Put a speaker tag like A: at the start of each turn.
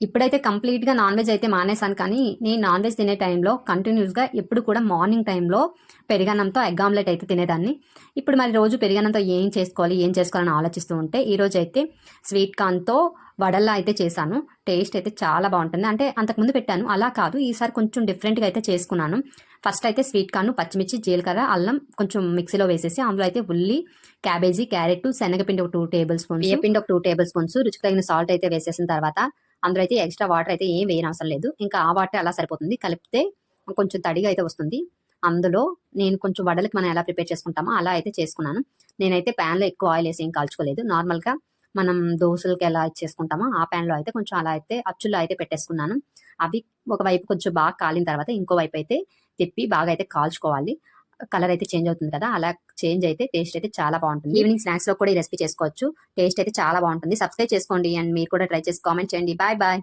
A: ఇప్పుడైతే కంప్లీట్గా non veg అయితే మానేశాను కానీ నేను నాన్ వెజ్ తినే టైంలో కంటిన్యూస్గా ఎప్పుడు కూడా మార్నింగ్ టైంలో పెరిగన్నంతో ఎగ్ ఆమ్లెట్ అయితే తినేదాన్ని. ఇప్పుడు మరి రోజు పెరిగన్నంతో ఏం చేసుకోవాలి ఏం చేసుకోవాలని ఆలోచిస్తూ ఉంటే ఈరోజు అయితే స్వీట్ కార్న్తో వడల్లా అయితే చేశాను. టేస్ట్ అయితే చాలా బాగుంటుంది. అంటే అంతకుముందు పెట్టాను అలా కాదు. ఈసారి కొంచెం డిఫరెంట్గా అయితే చేసుకున్నాను. ఫస్ట్ అయితే స్వీట్ కార్న్ పచ్చిమిర్చి జీలకర్ర అల్లం కొంచెం మిక్సీలో వేసేసి అందులో అయితే ఉల్లి క్యాబేజీ క్యారెట్ శనగపిండి ఒక టూ టేబుల్ స్పూన్స్ పిండి ఒక టూ టేబుల్ స్పూన్స్ రుచికి తగిన సాల్ట్ అయితే వేసేసిన తర్వాత అందులో అయితే ఎక్స్ట్రా వాటర్ అయితే ఏం వేయని అవసరం లేదు. ఇంకా ఆ వాటర్ అలా సరిపోతుంది. కలిపితే కొంచెం తడిగా అయితే వస్తుంది. అందులో నేను కొంచెం వడలకి మనం ఎలా ప్రిపేర్ చేసుకుంటామో అలా అయితే చేసుకున్నాను. నేనైతే ప్యాన్లో ఎక్కువ ఆయిల్ వేసి ఏం కాల్చుకోలేదు. నార్మల్గా మనం దోశలకి ఎలా చేసుకుంటామో ఆ ప్యాన్లో అయితే కొంచెం అలా అయితే అచ్చుల్లో అయితే పెట్టేసుకున్నాను. అవి ఒకవైపు కొంచెం బాగా కాలిన తర్వాత ఇంకో వైపు అయితే తిప్పి బాగా అయితే కాల్చుకోవాలి. కలర్ అయితే చేంజ్ అవుతుంది కదా అలా చేంజ్ అయితే టేస్ట్ అయితే చాలా బాగుంటుంది. ఈవినింగ్ స్నాక్స్లో కూడా ఈ రెసిపీ చేసుకోవచ్చు. టేస్ట్ అయితే చాలా బాగుంటుంది. సబ్స్క్రైబ్ చేసుకోండి అండ్ మీరు కూడా ట్రై చేసి కామెంట్ చేయండి. Bye bye.